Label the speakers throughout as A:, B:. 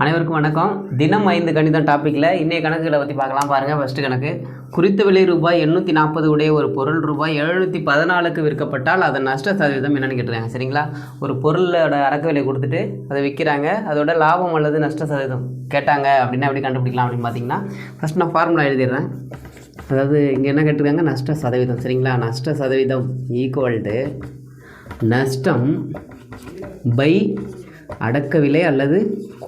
A: அனைவருக்கும் வணக்கம். தினம் ஐந்து கணிதம் டாப்பிக்கில் இன்றைய கணக்குகளை பற்றி பார்க்கலாம் பாருங்கள் ஃபஸ்ட்டு கணக்கு. குறித்த விலை ரூபாய் எண்ணூற்றி நாற்பது உடைய ஒரு பொருள் ரூபாய் எழுநூற்றி பதினாலுக்கு விற்கப்பட்டால் அதன் நஷ்ட சதவீதம் என்னென்னு கேட்டுருக்காங்க சரிங்களா? ஒரு பொருளோட அடக்க விலை கொடுத்துட்டு அதை விற்கிறாங்க அதோட லாபம் அல்லது நஷ்ட சதவீதம் கேட்டாங்க அப்படின்னா எப்படி கண்டுபிடிக்கலாம் அப்படின்னு பார்த்தீங்கன்னா ஃபஸ்ட் நான் ஃபார்முலா எழுதிடுறேன். அதாவது இங்கே என்ன கேட்டிருக்காங்க? நஷ்ட சதவீதம் சரிங்களா? நஷ்ட சதவீதம் ஈக்குவல் டு நஷ்டம் பை அடக்க விலை அல்லது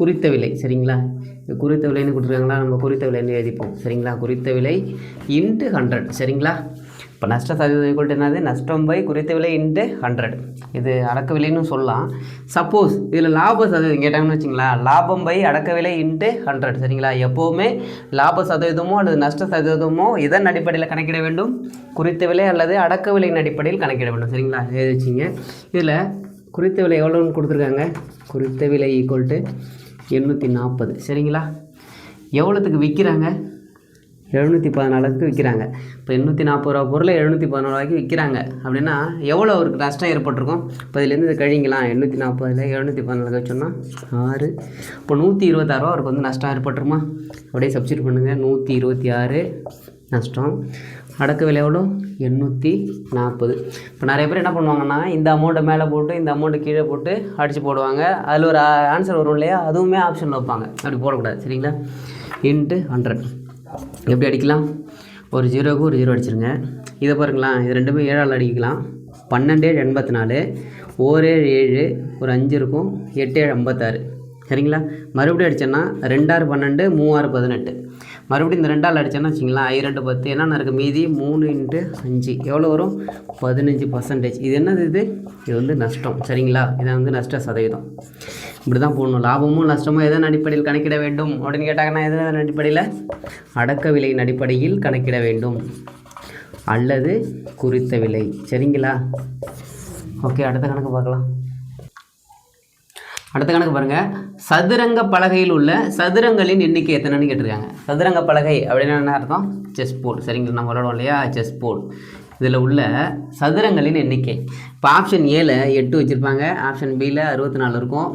A: குறித்த விலை சரிங்களா? இது குறித்த விலைன்னு கொடுத்துருக்காங்களா? நம்ம குறித்த விலைன்னு எழுதிப்போம் சரிங்களா? குறித்த விலை இன்ட்டு ஹண்ட்ரட் சரிங்களா? இப்போ நஷ்ட சதவீதம் ஈக்குவல் என்னது? நஷ்டம் பை குறித்த விலை இன்ட்டு ஹண்ட்ரட் இது அடக்க விலைன்னு சொல்லலாம். சப்போஸ் இதில் லாப சதவீதம் கேட்டாங்கன்னு வச்சிங்களா லாபம் பை அடக்க விலை இன்ட்டு ஹண்ட்ரட் சரிங்களா? எப்போவுமே லாப சதவீதமோ அல்லது நஷ்ட சதவீதமோ இதன் அடிப்படையில் கணக்கிட வேண்டும்? குறித்த விலை அல்லது அடக்க விலையின் அடிப்படையில் கணக்கிட வேண்டும் சரிங்களா? எழுதி வச்சிங்க. இதில் குறித்த விலை எவ்வளோன்னு கொடுத்துருக்காங்க? குறித்த விலை ஈக்குவல் டு எண்ணூற்றி நாற்பது சரிங்களா? எவ்வளோத்துக்கு விற்கிறாங்க எழுநூற்றி பதினாலுக்கு விற்கிறாங்க இப்போ எண்ணூற்றி நாற்பது ரூபா பொருளை எழுநூற்றி பதினாலு ரூபாய்க்கு விற்கிறாங்க அப்படின்னா எவ்வளோ அவருக்கு நஷ்டம் ஏற்பட்டிருக்கும்? இப்போ இதுலேருந்து இதை கழிங்கலாம் எண்ணூற்றி நாற்பதுல எழுநூற்றி பதினாலுக்கு வச்சோம்னா ஆறு. இப்போ நூற்றி இருபத்தாறுவா அவருக்கு வந்து நஷ்டம் ஏற்பட்டுருமா? அப்படியே சப்ஸ்டியூட் பண்ணுங்கள் நூற்றி இருபத்தி ஆறு நஷ்டம். அடக்க விலை எவ்வளோ எண்ணூற்றி நாற்பது. இப்போ நிறைய பேர் என்ன பண்ணுவாங்கன்னா இந்த அமௌண்ட்டை மேலே போட்டு இந்த அமௌண்ட்டை கீழே போட்டு அடித்து போடுவாங்க. அதில் ஒரு ஆன்சர் வரும் இல்லையா? அதுவுமே ஆப்ஷனில் வைப்பாங்க. அப்படி போடக்கூடாது. சரிங்களா? இன்ட்டு ஹண்ட்ரட் எப்படி அடிக்கலாம்? ஒரு ஜீரோவுக்கு ஒரு ஜீரோ அடிச்சிருங்க. இதை பாருங்களேன். இது ரெண்டுமே ஏழால் அடிக்கலாம். பன்னெண்டு ஏழு எண்பத்தி நாலு ஓரேழு ஏழு ஒரு அஞ்சு இருக்கும். எட்டு ஏழு ஐம்பத்தாறு. சரிங்களா? மறுபடியும் அடித்தோன்னா ரெண்டாறு பன்னெண்டு மூவாறு பதினெட்டு. மறுபடியும் இந்த ரெண்டால் அடித்தோன்னா வச்சிங்களேன் ஐ ரெண்டு பத்து. என்னென்ன இருக்குது மீதி மூணு இன்ட்டு அஞ்சு. எவ்வளோ வரும்? பதினஞ்சு பர்சன்டேஜ் இது என்னது இது? இது வந்து நஷ்டம். சரிங்களா? இதை வந்து நஷ்ட சதவீதம். இப்படி தான் போடணும். லாபமும் நஷ்டமும் எதன் அடிப்படையில் கணக்கிட வேண்டும்? அப்படின்னு கேட்டாங்கன்னா எதன் அடிப்படையில்? அடக்க விலையின் அடிப்படையில் கணக்கிட வேண்டும். அல்லது குறித்த விலை. சரிங்களா? ஓகே அடுத்த கணக்கு பார்க்கலாம். அடுத்த கணக்கு பாருங்கள் சதுரங்க பலகையில் உள்ள சதுரங்களின் எண்ணிக்கை எத்தனைன்னு கேட்டிருக்காங்க. சதுரங்க பலகை அப்படின்னா என்ன அர்த்தம்? செஸ் போர்டு சரிங்களா? நம்ம விளாடுவோம் இல்லையா? செஸ் போர்டு இதில் உள்ள சதுரங்களின் எண்ணிக்கை. இப்போ ஆப்ஷன் ஏல எட்டு வச்சுருப்பாங்க. ஆப்ஷன் பியில் அறுபத்தி நாலு இருக்கும்.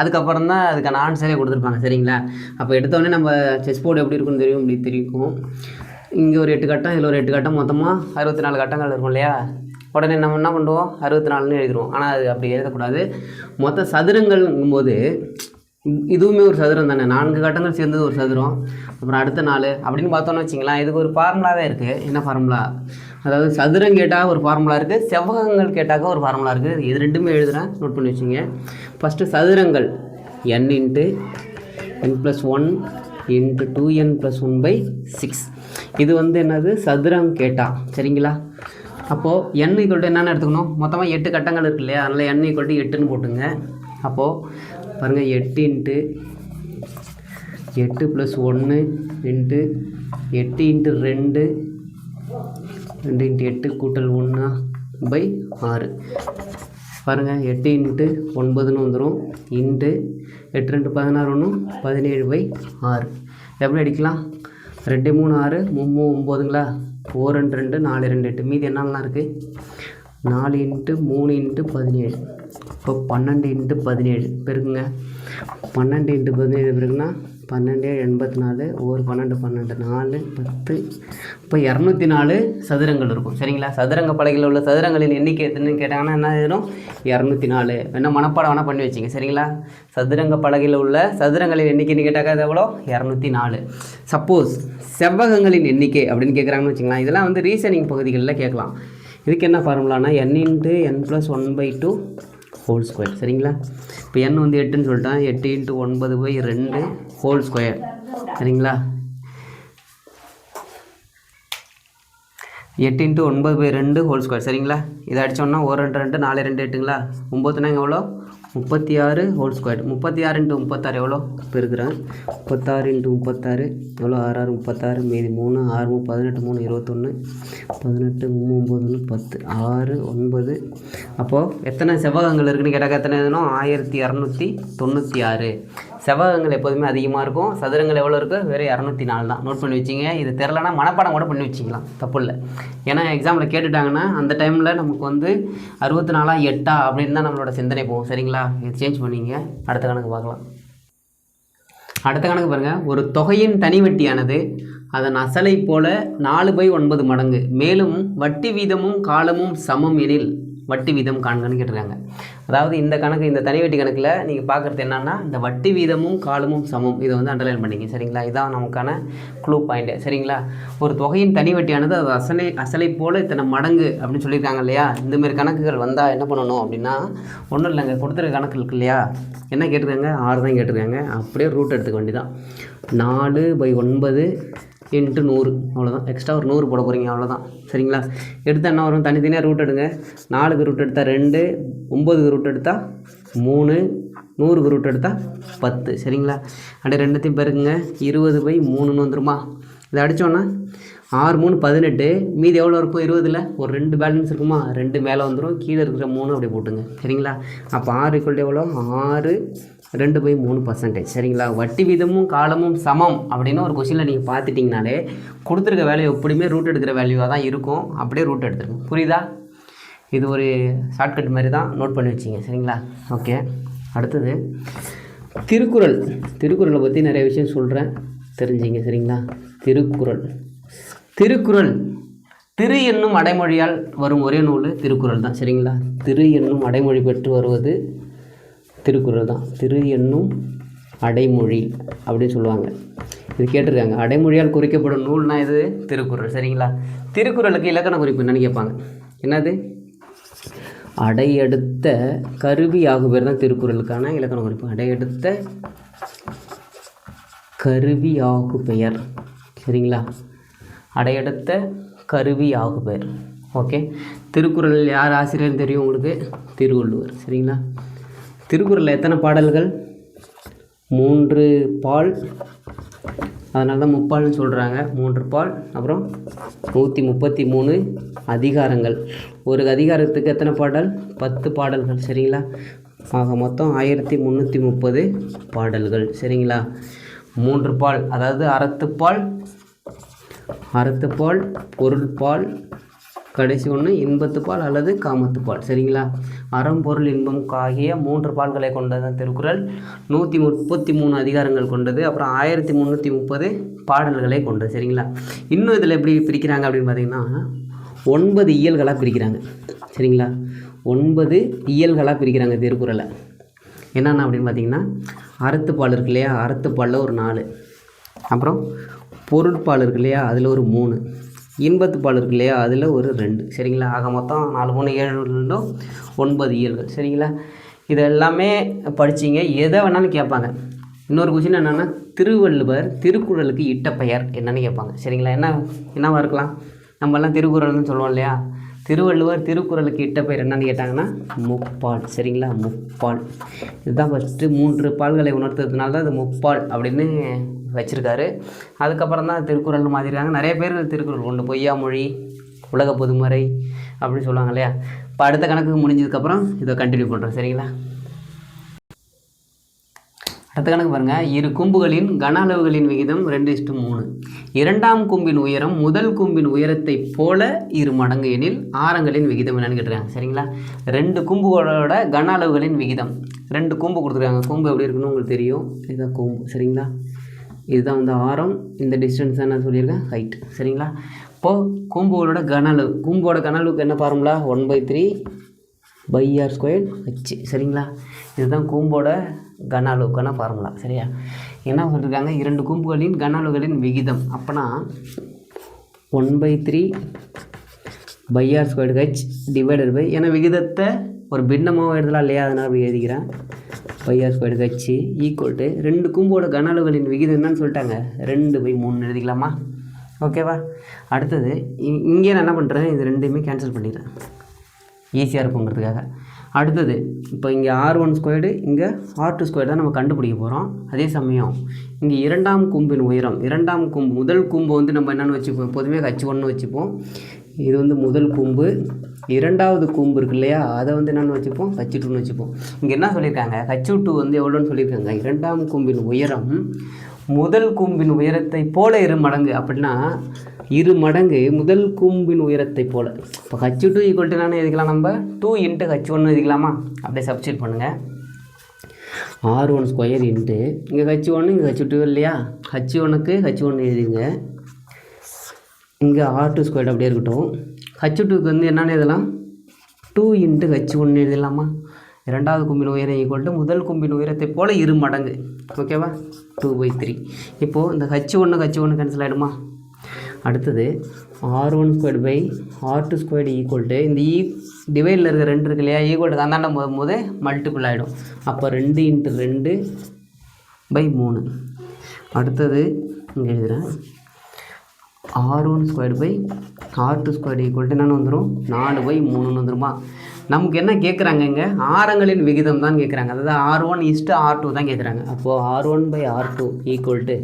A: அதுக்கப்புறம் தான் அதுக்கான ஆன்சரே கொடுத்துருப்பாங்க. சரிங்களா? அப்போ எடுத்தோடனே நம்ம செஸ் போர்டு எப்படி இருக்குன்னு தெரியும்? இப்படி தெரியும். இங்கே ஒரு எட்டு கட்டம் இதில் ஒரு எட்டு கட்டம் மொத்தமாக அறுபத்தி நாலு கட்டங்கள் இருக்கும் இல்லையா? உடனே நம்ம என்ன பண்ணுவோம்? அறுபத்தி நாலுன்னு எழுதிடுவோம் ஆனால் அது அப்படி எழுதக்கூடாது. மொத்த சதுரங்கள்ங்கும்போது இதுவுமே ஒரு சதுரம் தானே. நான்கு கட்டங்கள் சேர்ந்தது ஒரு சதுரம். அப்புறம் அடுத்த நாள் அப்படின்னு பார்த்தோன்னு வச்சிங்களேன் இதுக்கு ஒரு ஃபார்முலாவே இருக்குது என்ன ஃபார்முலா அதாவது சதுரம் கேட்டால் ஒரு ஃபார்முலா இருக்குது செவ்வகங்கள் கேட்டாக்க ஒரு ஃபார்முலா இருக்குது இது ரெண்டுமே எழுதுகிறேன் நோட் பண்ணி வச்சுங்க. ஃபஸ்ட்டு சதுரங்கள் N into N plus one into two N plus one by six இது வந்து என்னது? சதுரம் கேட்டால் சரிங்களா? அப்போது என் ஈக்குவல் டு என்னென்னு எடுத்துக்கணும். மொத்தமாக எட்டு கட்டங்கள் இருக்கு இல்லையா? அதனால் என் ஈக்குவல் டு எட்டுன்னு போட்டுங்க. அப்போது பாருங்கள் எட்டு இன்ட்டு எட்டு ப்ளஸ் ஒன்று இன்ட்டு எட்டு இன்ட்டு ரெண்டு. ரெண்டு இன்ட்டு எட்டு கூட்டல் ஒன்று பை ஆறு. பாருங்கள் எட்டு இன்ட்டு ஒன்பதுன்னு வந்துடும் இன்ட்டு எட்டு ரெண்டு பதினாறு ஒன்று பதினேழு பை ஆறு. எப்படி அடிக்கலாம்? ரெண்டு மூணு ஆறு மூணு ஒம்போதுங்களா ஓ ரெண்டு ரெண்டு நாலு ரெண்டு எட்டு. மீதி என்னெல்லாம் இருக்குது நாலு இன்ட்டு மூணு இன்ட்டு பதினேழு. இப்போ பன்னெண்டு இன்ட்டு பதினேழு. பெருக்குங்க. பன்னெண்டு இன்ட்டு பதினேழு பெருக்குன்னா பன்னெண்டு எண்பத்தி நாலு ஒவ்வொரு பன்னெண்டு பன்னெண்டு நாலு பத்து. இப்போ இரநூத்தி நாலு சதுரங்கள் இருக்கும். சரிங்களா? சதுரங்க பலகையில் உள்ள சதுரங்களின் எண்ணிக்கை எத்தனைன்னு கேட்டாங்கன்னா என்ன ஆயிரும்? இரநூத்தி நாலு என்ன மனப்பாடம் வேணால் பண்ணி வச்சிங்க. சரிங்களா? சதுரங்க பலகையில் உள்ள சதுரங்களின் எண்ணிக்கைன்னு கேட்டாக்கா அது எவ்வளோ? இரநூத்தி நாலு சப்போஸ் செவ்வகங்களின் எண்ணிக்கை அப்படின்னு கேட்குறாங்கன்னு வச்சுக்கலாம் இதெல்லாம் வந்து ரீசனிங் பகுதிகளில் கேட்கலாம். இதுக்கு என்ன ஃபார்முலானா N into N plus one by two whole square சரிங்களா? இப்போ என் வந்து எட்டுன்னு சொல்லிட்டேன். எட்டு இன்ட்டு ஒன்பது பை ரெண்டு ஹோல் ஸ்கொயர் சரிங்களா? எட்டு இன்ட்டு ஒன்பது பை ரெண்டு ஹோல் ஸ்கொயர் சரிங்களா? இதை அடித்தோம்னா ஒரு ரெண்டு ரெண்டு நாலு ரெண்டு எட்டுங்களா? ஒம்பதுனா எவ்வளோ? முப்பத்தி ஆறு ஹோல் ஸ்கொயர் முப்பத்தி ஆறு இன்ட்டு முப்பத்தாறு எவ்வளோ? பெருக்கிறேன் முப்பத்தாறு இன்ட்டு முப்பத்தாறு எவ்வளோ? ஆறு ஆறு முப்பத்தாறு மீதி மூணு ஆறு மூணு பதினெட்டு மூணு இருபத்தொன்று பதினெட்டு மூணு ஒம்பது ஒன்று பத்து. ஆறு ஒன்பது. அப்போது எத்தனை செவ்வகங்கள் இருக்குன்னு கேட்டாக்க எத்தனை எழுதணும்? ஆயிரத்தி இரநூத்தி தொண்ணூற்றி ஆறு. செவ்வகங்கள் எப்போதுமே அதிகமாக இருக்கும். சதுரங்கள் எவ்வளோ இருக்குது வெறும் இரநூத்தி நாலு தான். நோட் பண்ணி வச்சிங்க. இது தெரிலனா மனப்பாடம் கூட பண்ணி வச்சிக்கலாம். தப்பு இல்லை. ஏன்னா எக்ஸாமில் கேட்டுட்டாங்கன்னா அந்த டைமில் நமக்கு வந்து அறுபத்தி நாலா எட்டா அப்படின்னு தான் நம்மளோட சிந்தனை போகும். சரிங்களா? இது சேஞ்ச் பண்ணிங்க. அடுத்த கணக்கு பார்க்கலாம். அடுத்த கணக்கு பாருங்கள் ஒரு தொகையின் தனி வட்டியானது அதன் அசலை போல நாலு பை ஒன்பது மடங்கு. மேலும் வட்டி வீதமும் காலமும் சமம் எனில் வட்டி வீதம் காண்கன்னு கேட்டிருக்காங்க. அதாவது இந்த கணக்கு இந்த தனி வட்டி கணக்கில் நீங்கள் பார்க்குறது என்னென்னா இந்த வட்டி வீதமும் காலமும் சமம். இதை வந்து அண்டர்லைன் பண்ணிங்க சரிங்களா? இதான் நமக்கான க்ளூ பாயிண்ட்டு சரிங்களா? ஒரு தொகையின் தனி வட்டியானது அது அசலை அசலை போல் இத்தனை மடங்கு அப்படின்னு சொல்லியிருக்காங்க இல்லையா? இந்தமாரி கணக்குகள் வந்தால் என்ன பண்ணணும் அப்படின்னா ஒன்றும் இல்லைங்க. கொடுத்துருக்க கணக்கு இருக்கு இல்லையா? என்ன கேட்டிருக்காங்க? ஆறு தான் கேட்டிருக்காங்க. அப்படியே ரூட் எடுத்துக்க வேண்டியதான் நாலு பை ஒன்பது இன்ட்டு நூறு. அவ்வளோதான் எக்ஸ்ட்ரா ஒரு நூறு போட போகிறீங்க அவ்வளோதான் சரிங்களா? எடுத்தால் என்ன வரும்? தனித்தனியாக ரூட் எடுங்க. நாலுக்கு ரூட் எடுத்தால் ரெண்டு ஒம்பதுக்கு ரூட் எடுத்தால் மூணு நூறுக்கு ரூட் எடுத்தால் பத்து. சரிங்களா? அப்படியே ரெண்டுத்தையும் பெருக்குங்க இருபது பை மூணுன்னு வந்துருமா? இதை அடித்தோன்னா ஆறு மூணு பதினெட்டு. மீதி எவ்வளோ இருக்கும்? இருபதில்? ஒரு ரெண்டு பேலன்ஸ் இருக்குமா? ரெண்டு மேலே வந்துடும் கீழே இருக்கிற மூணு அப்படியே போட்டுங்க. சரிங்களா? அப்போ ஆறு ஈக்குவல் எவ்வளோ? ஆறு ரெண்டு பை மூணு பர்சன்டேஜ் சரிங்களா? வட்டி வீதமும் காலமும் சமம் அப்படின்னு ஒரு கொஷினில் நீங்கள் பார்த்துட்டிங்கனாலே கொடுத்துருக்க வேலையை எப்படியுமே ரூட் எடுக்கிற வேல்யூவாக தான் இருக்கும். அப்படியே ரூட் எடுத்துருங்க. புரியுதா? இது ஒரு ஷார்ட்கட் மாதிரி தான் நோட் பண்ணி வச்சிங்க சரிங்களா? ஓகே அடுத்தது திருக்குறள். திருக்குறளை பற்றி நிறைய விஷயம் சொல்கிறேன் தெரிஞ்சிங்க சரிங்களா? திருக்குறள். திருக்குறள். திரு என்னும் அடைமொழியால் வரும் ஒரே நூல் திருக்குறள் தான் சரிங்களா? திரு என்னும் அடைமொழி பெற்று வருவது திருக்குறள் தான். திரு என்னும் அடைமொழி அப்படின்னு சொல்லுவாங்க. இது கேட்டிருக்காங்க. அடைமொழியால் குறிக்கப்படும் நூல்னால் இது திருக்குறள் சரிங்களா? திருக்குறளுக்கு இலக்கண குறிப்பு என்னன்னு கேட்பாங்க. என்னது? அடையெடுத்த கருவி ஆகுபேர் தான் திருக்குறளுக்கான இலக்கண குறிப்பு. அடையெடுத்த கருவி ஆகு பெயர். சரிங்களா? அடையெடுத்த கருவி ஆகு பெயர். ஓகே? திருக்குறள் யார் ஆசிரியர் தெரியும் உங்களுக்கு? திருவள்ளுவர். சரிங்களா? திருக்குறளில் எத்தனை பாடல்கள்? மூன்று பால் அதனால தான் முப்பால்னு சொல்கிறாங்க மூன்று பால் அப்புறம் நூற்றி முப்பத்தி மூணு அதிகாரங்கள். ஒரு அதிகாரத்துக்கு எத்தனை பாடல்? பத்து பாடல்கள் சரிங்களா? ஆக மொத்தம் ஆயிரத்தி முந்நூற்றி முப்பது பாடல்கள் சரிங்களா? மூன்று பால் அதாவது அறத்துப்பால் அறத்துப்பால் பொருள்பால் கடைசி ஒன்று இன்பத்துப்பால் அல்லது காமத்துப்பால் சரிங்களா? அறம் பொருள் இன்பம் ஆகிய மூன்று பால்களை கொண்டது திருக்குறள். நூற்றி முப்பத்தி மூணு அதிகாரங்கள் கொண்டது. அப்புறம் ஆயிரத்தி முந்நூற்றி முப்பது பாடல்களை கொண்டது. சரிங்களா? இன்னும் இதில் எப்படி பிரிக்கிறாங்க அப்படின்னு பார்த்தீங்கன்னா ஒன்பது இயல்களாக பிரிக்கிறாங்க. சரிங்களா? ஒன்பது இயல்களாக பிரிக்கிறாங்க திருக்குறளை. என்னென்ன அப்படின்னு பார்த்தீங்கன்னா அறத்துப்பால் இருக்கு இல்லையா? அறுத்துப்பாலில் ஒரு நாலு. அப்புறம் பொருட்பால் இருக்கு இல்லையா? அதில் ஒரு மூணு. இன்பத்துப்பால் இருக்கு இல்லையா? அதில் ஒரு ரெண்டு. சரிங்களா? ஆக மொத்தம் நாலு மூணு ஏழு ரெண்டும் ஒன்பது இயல்கள் சரிங்களா? இது எல்லாமே படிச்சீங்க. எதை வேணாலும் கேட்பாங்க. இன்னொரு கொஷின் என்னென்னா திருவள்ளுவர் திருக்குறளுக்கு இட்ட பெயர் என்னன்னு கேட்பாங்க. சரிங்களா? என்ன என்னவாக இருக்கலாம்? நம்மலாம் திருக்குறள்னு சொல்லுவோம் இல்லையா? திருவள்ளுவர் திருக்குறளுக்கு இட்ட பேர் என்னன்னு கேட்டாங்கன்னா முப்பால். சரிங்களா? முப்பால். இதுதான் ஃபஸ்ட்டு மூன்று பால்களை உணர்த்துறதுனால தான் இது முப்பால் அப்படின்னு வச்சுருக்காரு. அதுக்கப்புறம் தான் திருக்குறள் மாதிரிக்காங்க நிறைய பேர் திருக்குறள் கொண்டு பொய்யாமொழி உலக பொதுமறை அப்படின்னு சொல்லுவாங்க இல்லையா? இப்போ அடுத்த கணக்கு முடிஞ்சதுக்கப்புறம் இதை கண்டினியூ பண்ணுறோம் சரிங்களா? அடுத்த கணக்கு பாருங்கள் இரு கும்புகளின் கன அளவுகளின் விகிதம் ரெண்டு இஷ்டு மூணு. இரண்டாம் கும்பின் உயரம் முதல் கும்பின் உயரத்தைப் போல இரு மடங்கு எனில் ஆரங்களின் விகிதம் என்னன்னு கேட்டுருக்காங்க. சரிங்களா? ரெண்டு கும்புகளோட கன அளவுகளின் விகிதம். ரெண்டு கூம்பு கொடுத்துருக்காங்க. கூம்பு எப்படி இருக்குன்னு உங்களுக்கு தெரியும். இதுதான் கூம்பு. சரிங்களா? இதுதான் வந்து ஆரம். இந்த டிஸ்டன்ஸ் என்ன சொல்லியிருக்கேன். ஹைட் சரிங்களா? இப்போது கூம்புகளோட கன அளவு கூம்போட கன அளவுக்கு என்ன formula one by three pi R square H சரிங்களா? இதுதான் கூம்போட கன அளவுக்கான ஃபார்முலா சரியா? என்ன சொல்லியிருக்காங்க இரண்டு கூம்புகளின் கன அளவுகளின் விகிதம். அப்போனா one by three pi R square H divided by ஏன்னா விகிதத்தை ஒரு பின்னமாக எழுதலாம் இல்லையா? அதனால் அப்படி எழுதிக்கிறேன். Pi R square H equal to ரெண்டு கூம்போட கன அளவுகளின் விகிதம் என்னன்னு சொல்லிட்டாங்க. ரெண்டு பை மூணு எழுதிக்கலாமா? ஓகேவா அடுத்தது இ- இங்கே நான் என்ன பண்ணுறேன் இது ரெண்டுமே கேன்சல் பண்ணிடுறேன். ஈஸியாக இருக்குங்கிறதுக்காக. அடுத்தது இப்போ இங்கே ஆர் ஒன் ஸ்கொயர்டு இங்கே ஆர் டூ ஸ்கொயர் தான் நம்ம கண்டுபிடிக்க போகிறோம் அதே சமயம் இங்கே இரண்டாம் கூம்பின் உயரம் இரண்டாம் கும்பு முதல் கூம்பு வந்து நம்ம என்னென்னு வச்சுப்போம் எப்போதுமே ஹச் ஒன்று வச்சுப்போம். இது வந்து முதல் கூம்பு இரண்டாவது கூம்பு இருக்கு இல்லையா அதை வந்து என்னென்னு வச்சுப்போம் ஹச் டூன்னு வச்சுப்போம். இங்கே என்ன சொல்லியிருக்காங்க? ஹச் டூ வந்து எவ்வளோன்னு சொல்லியிருக்காங்க? இரண்டாம் கூம்பின் உயரம் முதல் கூம்பின் உயரத்தை போல இரு மடங்கு அப்படின்னா இரு மடங்கு முதல் கூம்பின் உயரத்தை போல. இப்போ ஹச் டூ ஈக்குவல் டு என்னன்னு எழுதிக்கலாம் நம்ம. டூ இன்ட்டு ஹச் ஒன்று எழுதிக்கலாமா? அப்படியே சப்ஸ்டியூட் பண்ணுங்கள் ஆர் ஒன் ஸ்கொயர் இன்ட்டு இங்கே ஹச் ஒன்று இங்கே ஹச் டூ இல்லையா? ஹச் ஒனுக்கு ஹச் ஒன்று எழுதிங்க இங்கே ஆர் டூ ஸ்கொயர் அப்படியே இருக்கட்டும். ஹச் டூக்கு வந்து என்னென்னு எழுதலாம்? டூ இன்ட்டு ஹச் ஒன்று எழுதலாமா? இரண்டாவது கும்பின் உயரம் ஈக்குவல் டு முதல் கும்பின் உயரத்தை போல் இரு மடங்கு. ஓகேவா டூ பை த்ரீ இப்போது இந்த ஹச் ஒன்று ஹச் ஒன்று கேன்சல் ஆகிடுமா அடுத்தது R one square by R two square equal to இந்த e ஈ டிவைடில் இருக்கிற ரெண்டு இருக்கு இல்லையா? ஈக்குவல் டு அந்தாண்ட போதும் போது மல்டிபிள் ஆகிடும் அப்போ ரெண்டு இன்ட்டு ரெண்டு பை மூணு. அடுத்தது இங்கே எழுதுகிறேன் R one square by R two square equal to என்னென்னு வந்துடும் நாலு பை மூணுன்னு வந்துருமா? நமக்கு என்ன கேட்குறாங்க இங்கே ஆரங்களின் விகிதம் தான் கேட்குறாங்க அதாவது R one is to R two தான் கேட்குறாங்க அப்போது R one by R two equal to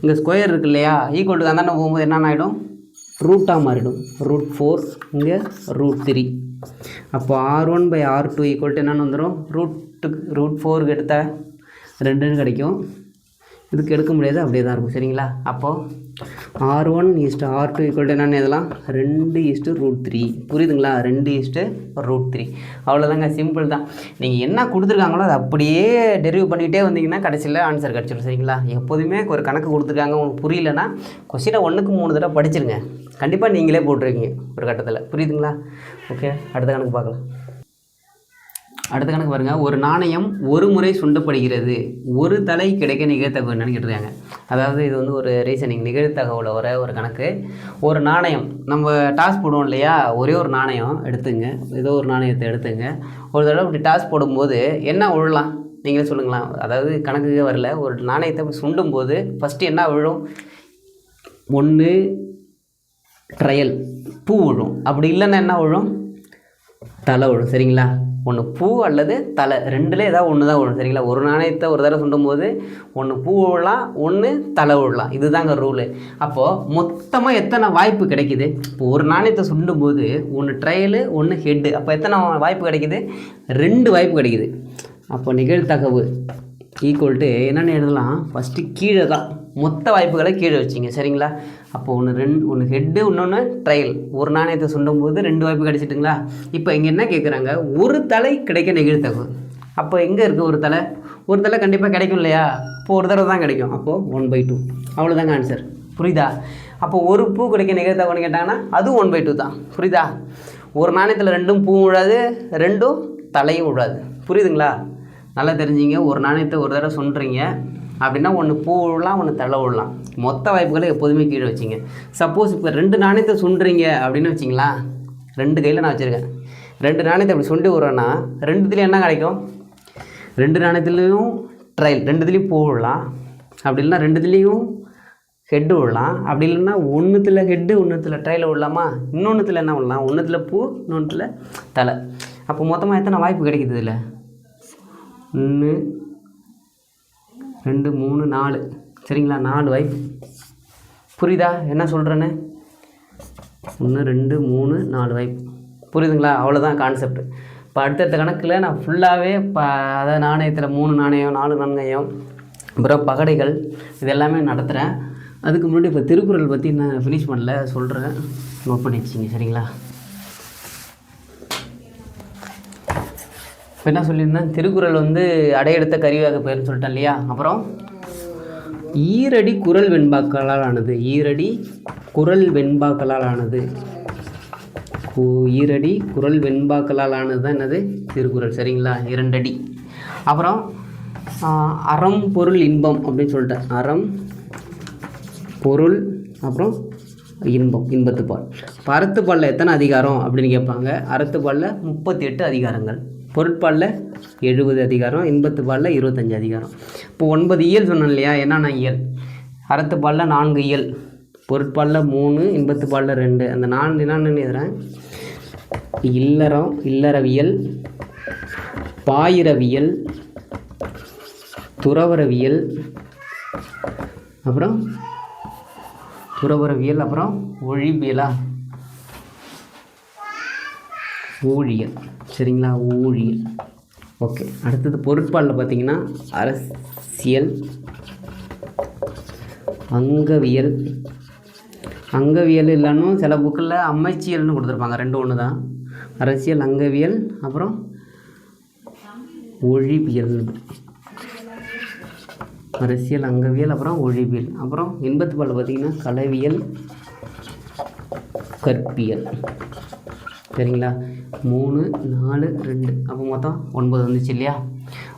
A: இங்கே ஸ்கொயர் இருக்கு இல்லையா? ஈக்குவல் டு அந்தாண்ட போகும்போது என்னென்ன ஆகிடும் ரூட்டாக மாறிடும். ரூட் ஃபோர் இங்கே ரூட் த்ரீ அப்போ R one by R two equal to என்னென்னு வந்துடும் ரூட்டுக்கு ரூட் ஃபோருக்கு எடுத்த ரெண்டுன்னு கிடைக்கும். இதுக்கு எடுக்க முடியாது அப்படியே தான் இருக்கும். சரிங்களா? அப்போது R one is to R two equal என்னென்னு இதெல்லாம் ரெண்டு ஈஸ்ட்டு ரூட் த்ரீ புரியுதுங்களா? ரெண்டு ஈஸ்ட்டு ரூட் த்ரீ அவ்வளோதாங்க சிம்பிள் தான். நீங்கள் என்ன கொடுத்துருக்காங்களோ அதை அப்படியே டெரிவ் பண்ணிகிட்டே வந்தீங்கன்னா கடைசியில் ஆன்சர் கிடச்சிடும் சரிங்களா? எப்போதுமே ஒரு கணக்கு கொடுத்துருக்காங்க உங்களுக்கு புரியலன்னா கொஸ்டினை ஒன்றுக்கு மூணு தடவை படிச்சிருங்க. கண்டிப்பாக நீங்களே போட்டிருக்கீங்க ஒரு கட்டத்தில். புரியுதுங்களா? ஓகே அடுத்த கணக்கு பார்க்கலாம். அடுத்த கணக்கு பாருங்கள் ஒரு நாணயம் ஒரு முறை சுண்டப்படுகிறது. ஒரு தலை கிடைக்க நிகழ்த்தகவு என்னன்னு கேட்டிருக்காங்க. அதாவது இது வந்து ஒரு ரீசனிங் நிகழ்த்தகவில் வர ஒரு கணக்கு. ஒரு நாணயம் நம்ம டாஸ் போடுவோம் இல்லையா? ஒரே ஒரு நாணயம் எடுத்துங்க. ஏதோ ஒரு நாணயத்தை எடுத்துங்க. ஒரு தடவை இப்படி டாஸ் போடும்போது என்ன விழலாம் நீங்களே சொல்லுங்களேன். அதாவது கணக்குக்கே வரல. ஒரு நாணயத்தை சுண்டும் போது ஃபஸ்ட்டு என்ன விழும்? ஒன்று ட்ரையல் பூ விழும். அப்படி இல்லைன்னா என்ன விழும்? தலை விழும். சரிங்களா? ஒன்று பூ அல்லது தலை. ரெண்டுல ஏதாவது ஒன்று தான் விடும் சரிங்களா? ஒரு நாணயத்தை ஒரு தடவை சுண்டும் போது ஒன்று பூ விடலாம் ஒன்று தலை விழலாம் இதுதாங்க ரூலு அப்போது மொத்தமாக எத்தனை வாய்ப்பு கிடைக்குது? இப்போ ஒரு நாணயத்தை சுண்டும் போது ஒன்று ட்ரையலு ஒன்று ஹெட்டு அப்போ எத்தனை வாய்ப்பு கிடைக்குது? ரெண்டு வாய்ப்பு கிடைக்குது. அப்போ நிகழ்த்தகவு ஈக்குவல் டு என்னென்னு எழுதலாம். ஃபஸ்ட்டு கீழே தான் மொத்த வாய்ப்புகளை கீழே வச்சிங்க சரிங்களா? அப்போ ஒன்று ரெண்டு ஒன்று ஹெட்டு இன்னொன்று ட்ரையல் ஒரு நாணயத்தை சுண்டும் போது ரெண்டு வாய்ப்பு கிடைச்சிட்டுங்களா? இப்போ இங்கே என்ன கேட்குறாங்க ஒரு தலை கிடைக்க நிகழ்த்தகு அப்போ எங்கே இருக்குது ஒரு தலை? ஒரு தலை கண்டிப்பாக கிடைக்கும் இல்லையா? இப்போ ஒரு தடவை தான் கிடைக்கும். அப்போது ஒன் பை டூ அவ்வளோதாங்க ஆன்சர் புரியுதா? அப்போ ஒரு பூ கிடைக்க நிகழ்தகவுன்னு கேட்டாங்கன்னா அதுவும் ஒன் பை டூ தான். புரியுதா? ஒரு நாணயத்தில் ரெண்டும் பூவும் விழாது ரெண்டும் தலையும் விழாது. புரியுதுங்களா? நல்லா தெரிஞ்சிங்க. ஒரு நாணயத்தை ஒரு தடவை சொல்கிறீங்க அப்படின்னா ஒன்று பூ விடலாம் ஒன்று தலை விடலாம். மொத்த வாய்ப்புகளை எப்போதுமே கீழே வச்சிங்க. சப்போஸ் இப்போ ரெண்டு நாணயத்தை சுண்டுறீங்க அப்படின்னு வச்சிங்களா ரெண்டு கையில் நான் வச்சுருக்கேன். ரெண்டு நாணயத்தை அப்படி சுண்டி விட்றேன்னா ரெண்டுத்துலேயும் என்ன கிடைக்கும்? ரெண்டு நாணயத்துலேயும் ட்ரையல் ரெண்டுத்துலேயும் பூ விடலாம். அப்படி இல்லைன்னா ரெண்டுத்துலேயும் ஹெட்டு விடலாம். அப்படி இல்லைன்னா ஒன்றுத்தில் ஹெட்டு ஒன்றுத்தில் ட்ரையில் விடலாமா? இன்னொன்றுத்தில் என்ன விடலாம்? ஒன்றுத்தில் பூ இன்னொன்றுத்தில் தலை. அப்போ மொத்தமாக எத்தனை வாய்ப்பு கிடைக்குது இதில்? ஒன்று ரெண்டு மூணு நாலு. சரிங்களா? நாலு வைப் புரியுதா? என்ன சொல்கிறேன்னு ஒன்று ரெண்டு மூணு நாலு வைப் புரியுதுங்களா? அவ்வளோதான் கான்செப்ட் இப்போ அடுத்தடுத்த கணக்கில் நான் ஃபுல்லாகவே இப்போ அதை நாணயத்தில் மூணு நாணயம் நாலு நாணயம் அப்புறம் பகடைகள் இது எல்லாமே நடத்துகிறேன் அதுக்கு முன்னாடி இப்போ திருக்குறள் பற்றி நான் ஃபினிஷ் பண்ணல சொல்கிறேன் நோட் பண்ணி வச்சிங்க சரிங்களா? இப்போ என்ன சொல்லியிருந்தேன்? திருக்குறள் வந்து அடையெடுத்த கருவியாக பெயர்னு சொல்லிட்டேன் இல்லையா? அப்புறம் ஈரடி குரல் வெண்பாக்களால் ஆனது. ஈரடி குரல் வெண்பாக்களால் ஆனது. ஈரடி குரல் வெண்பாக்களால் ஆனது தான் என்னது? திருக்குறள். சரிங்களா? இரண்டடி. அப்புறம் அறம் பொருள் இன்பம் அப்படின்னு சொல்லிட்டேன். அறம் பொருள் அப்புறம் இன்பம் இன்பத்துப்பால். இப்போ அறத்துப்பாலில் எத்தனை அதிகாரம் அப்படின்னு கேட்பாங்க? அறத்துப்பாலில் முப்பத்தி எட்டு அதிகாரங்கள். பொருட்பாலில் எழுபது அதிகாரம் இன்பத்துப்பாலில் இருபத்தஞ்சு அதிகாரம். இப்போ ஒன்பது இயல் சொன்னேன் இல்லையா என்னென்ன இயல்? அறத்துப்பாலில் நான்கு இயல் பொருட்பாலில் மூணு இன்பத்துப்பாலில் ரெண்டு. அந்த நான்கு என்னென்னு எழுதுகிறேன் இல்லறம் இல்லறவியல் பாயிரவியல் துறவரவியல் அப்புறம் துறவரவியல் அப்புறம் ஒழிவியலா ஊழியல் சரிங்களா? ஊழியல் ஓகே. அடுத்தது பொருட்பாலில் பார்த்தீங்கன்னா அரசியல் அங்கவியல். அங்கவியல் இல்லைன்னு சில புக்கில் அமைச்சியல்னு கொடுத்துருப்பாங்க. ரெண்டு ஒன்று தான். அரசியல் அங்கவியல் அப்புறம் ஒழிவியல் அரசியல் அங்கவியல் அப்புறம் ஒழிவியல். அப்புறம் எண்பத்து பாலில் பார்த்தீங்கன்னா கலவியல் கற்பியல். சரிங்களா? மூணு நாலு ரெண்டு. அப்போ மொத்தம் ஒன்பது வந்துச்சு இல்லையா?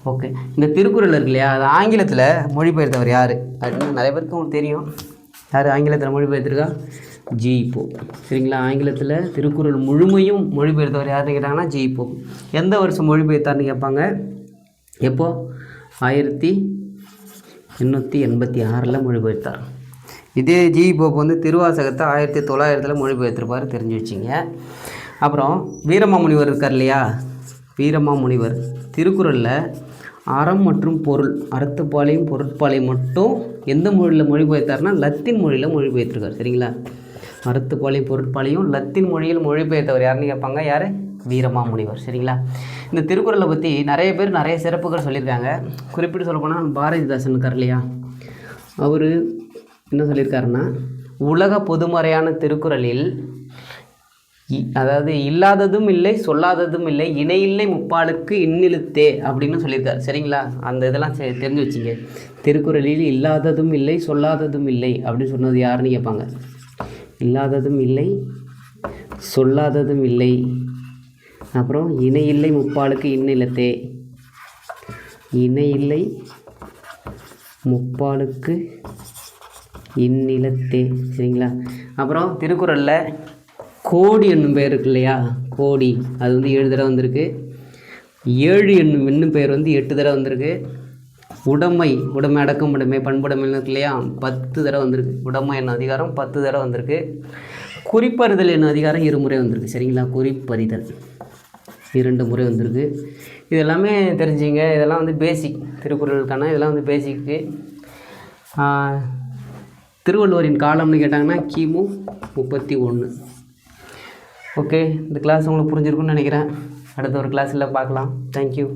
A: ஓகே இந்த திருக்குறள் இருக்கு இல்லையா? அது ஆங்கிலத்தில் மொழிபெயர்த்தவர் யார்? அப்படின்னு நிறைய பேருக்கு உங்களுக்கு தெரியும். யார் ஆங்கிலத்தில் மொழிபெயர்த்திருக்கா? ஜி போ. சரிங்களா? ஆங்கிலத்தில் திருக்குறள் முழுமையும் மொழிபெயர்த்தவர் யாருன்னு கேட்டாங்கன்னா ஜி போ. எந்த வருஷம் மொழிபெயர்த்தார்னு கேட்பாங்க? எப்போ? ஆயிரத்தி எண்ணூற்றி எண்பத்தி ஆறில் மொழிபெயர்த்தார். இதே ஜி போப் வந்து திருவாசகத்தை ஆயிரத்தி தொள்ளாயிரத்தில் மொழிபெயர்த்திருப்பார் தெரிஞ்சு வச்சிங்க. அப்புறம் வீரமாமுனிவர் இருக்கார் இல்லையா? வீரமாமுனிவர். திருக்குறளில் அறம் மற்றும் பொருள் அறத்துப்பாலையும் பொருட்பாலையும் மட்டும் எந்த மொழியில் மொழிபெயர்த்தார்னா லத்தீன் மொழியில் மொழிபெயர்த்திருக்கார். சரிங்களா? அறத்துப்பாலையும் பொருட்பாலையும் லத்தின் மொழியில் மொழிபெயர்த்தவர் யாருன்னு கேட்பாங்க? யார்? வீரமாமுனிவர். சரிங்களா? இந்த திருக்குறளை பற்றி நிறைய பேர் நிறைய சிறப்புகள் சொல்லியிருக்காங்க. குறிப்பிட்டு சொல்லப்போனால் பாரதிதாசன் இருக்கார் இல்லையா? அவர் என்ன சொல்லியிருக்காருன்னா உலக பொதுமறையான திருக்குறளில் அதாவது இல்லாததும் இல்லை சொல்லாததும் இல்லை இணையில்லை முப்பாலுக்கு இன்னிழுத்தே அப்படின்னு சொல்லியிருக்காரு. சரிங்களா? அந்த இதெல்லாம் செ- தெரிஞ்சு வச்சுங்க. திருக்குறளில் இல்லாததும் இல்லை சொல்லாததும் இல்லை அப்படின்னு சொன்னது யாருன்னு கேட்பாங்க? இல்லாததும் இல்லை சொல்லாததும் இல்லை. அப்புறம் இணையில்லை முப்பாலுக்கு இன்னிலத்தே இணையில்லை முப்பாலுக்கு இந்நிலத்தே சரிங்களா? அப்புறம் திருக்குறளில் கோடி என்னும் பெயர் இருக்கு இல்லையா? கோடி. அது வந்து ஏழு தடவை வந்திருக்கு. ஏழு என்னும் என்னும் பெயர் வந்து எட்டு தடவை வந்திருக்கு. உடைமை உடைமை அடக்கம் உடைமை பண்புடைமை இருக்கு இல்லையா? பத்து தடவை வந்திருக்கு. உடைமை என்னும் அதிகாரம் பத்து தடவை வந்திருக்கு. குறிப்பறிதல் என்னும் அதிகாரம் இருமுறை வந்திருக்கு. சரிங்களா? குறிப்பறிதல். இரண்டு முறை வந்திருக்கு. இது எல்லாமே தெரிஞ்சுங்க. இதெல்லாம் வந்து பேசிக் திருக்குறளுக்கான இதெல்லாம் வந்து பேசிக்கு திருவள்ளுவரின் காலம்னு கேட்டாங்கன்னா கிமு முப்பத்தி ஒன்று ஓகே இந்த கிளாஸ் உங்களுக்கு புரிஞ்சிருக்கும்னு நினைக்கிறேன். அடுத்த ஒரு கிளாஸில் பார்க்கலாம். தேங்க்யூ